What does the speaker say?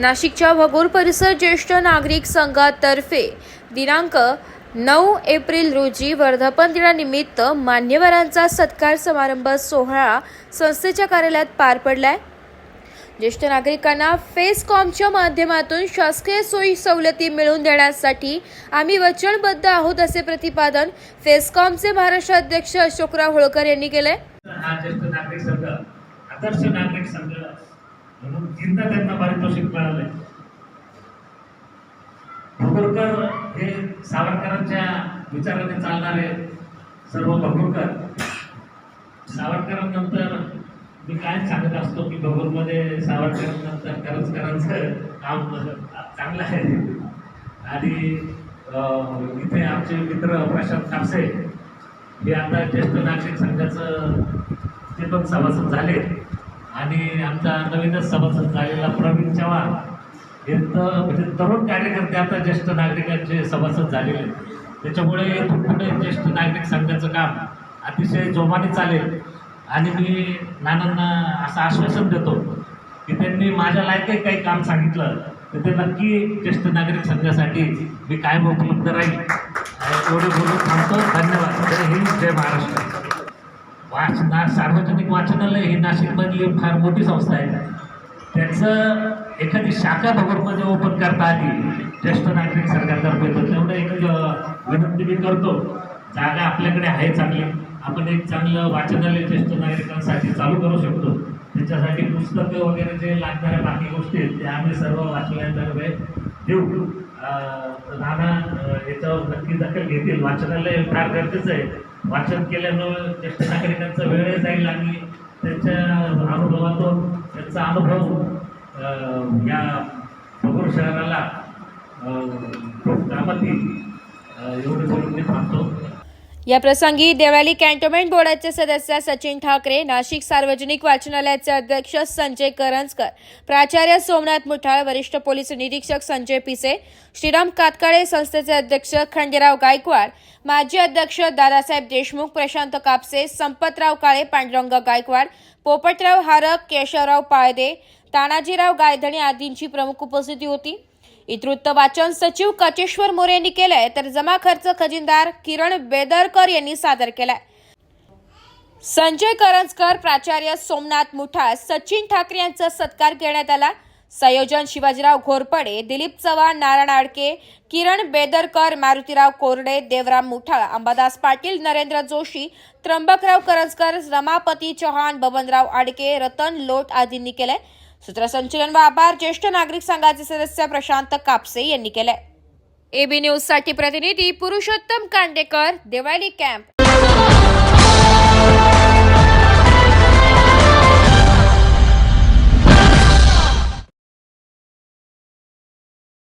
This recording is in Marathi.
नाशिकच्या भगूर परिसर ज्येष्ठ नागरिक संघातर्फे दिनांक नऊ एप्रिल रोजी वर्धापन दिनानिमित्त मान्यवरांचा सत्कार समारंभ सोहळा संस्थेच्या कार्यालयात पार पडलाय. ज्येष्ठ नागरिकांना फेसकॉमच्या माध्यमातून शासकीय सोयी सवलती मिळवून देण्यासाठी आम्ही वचनबद्ध आहोत असे प्रतिपादन फेसकॉमचे महाराष्ट्र अध्यक्ष अशोकराव होळकर यांनी केले म्हणून तीनदा त्यांना पारितोषिक मिळालंय. भगुरकर हे सावरकरांच्या विचाराने चालणारे सर्व भगुरकर. सावरकरांनंतर मी काय सांगत असतो की भगूरमध्ये सावरकरांनंतर करंजकरांचं काम चांगलं आहे. आणि इथे आमचे मित्र प्रशांत कापसे हे आता ज्येष्ठ नागरिक संघाचं ते पण सभासद झाले. आणि आमचा नवीनच सभासद झालेला प्रवीण चव्हाण हे तर म्हणजे तरुण कार्यकर्ते आता ज्येष्ठ नागरिकांचे सभासद झालेले आहेत. त्याच्यामुळे इथून पुढे ज्येष्ठ नागरिक संघाचं काम अतिशय जोमाने चालेल. आणि मी नानांना असं आश्वासन देतो की त्यांनी माझ्या लायक काही काम सांगितलं तर ते नक्की ज्येष्ठ नागरिक संघासाठी मी कायम उपलब्ध राहील. एवढे बोलून थांबतो. धन्यवाद. जय हिंद जय महाराष्ट्र. वाचना सार्वजनिक वाचनालय ही नाशिकमधली फार मोठी संस्था आहे. त्याचं एखादी शाखा भगवतमध्ये ओपन करता आली ज्येष्ठ नागरिक सरकारतर्फे तर तेवढं एक विनंती मी करतो. जागा आपल्याकडे आहे चांगली. आपण एक चांगलं वाचनालय ज्येष्ठ नागरिकांसाठी चालू करू शकतो. त्याच्यासाठी पुस्तकं वगैरे जे लागणाऱ्या बाकी गोष्टी आहेत त्या आम्ही सर्व वाचनालयातर्फे देऊ. अ, नाना याच्यावर नक्की दखल घेतील. वाचनालय फार गरजेचं आहे. वाचन केल्यानं ज्येष्ठ नागरिकांचा वेळ जाईल आणि त्यांच्या अनुभवातून त्यांचा अनुभव या भगूर शहराला खूप कामात येईल एवढे बोलून मी थांबतो. या प्रसंगी देवळाली कॅन्टोन्मेंट बोर्डाचे सदस्य सचिन ठाकरे नाशिक सार्वजनिक वाचनालयाचे अध्यक्ष संजय करंजकर प्राचार्य सोमनाथ मुठाळ वरिष्ठ पोलीस निरीक्षक संजय पिसे श्रीराम कातकाळे संस्थेचे अध्यक्ष खंडेराव गायकवाड माजी अध्यक्ष दादासाहेब देशमुख प्रशांत कापसे संपतराव काळे पांडुरंग गायकवाड पोपटराव हारक केशवराव पाळदे तानाजीराव गायधणी आदींची प्रमुख उपस्थिती होती. इतृत्त वाचन सचिव कचेश्वर मोरे यांनी केलंय तर जमा खर्च खजिनदार किरण बेदरकर यांनी सादर केलाय. संजय करंजकर प्राचार्य सोमनाथ मुठा सचिन ठाकरे यांचा सत्कार करण्यात आला. संयोजन शिवाजीराव घोरपडे दिलीप चव्हाण नारायण आडके किरण बेदरकर मारुतीराव कोरडे देवराम मुठा अंबादास पाटील नरेंद्र जोशी त्र्यंबकराव करंजकर रमापती चव्हाण बबनराव आडके रतन लोट आदींनी केलंय. सूत्रसंचलन व आभार ज्येष्ठ नागरिक संघाचे सदस्य प्रशांत कापसे यांनी केलंय. एबी न्यूजसाठी प्रतिनिधी पुरुषोत्तम कांडेकर देवाली कॅम्प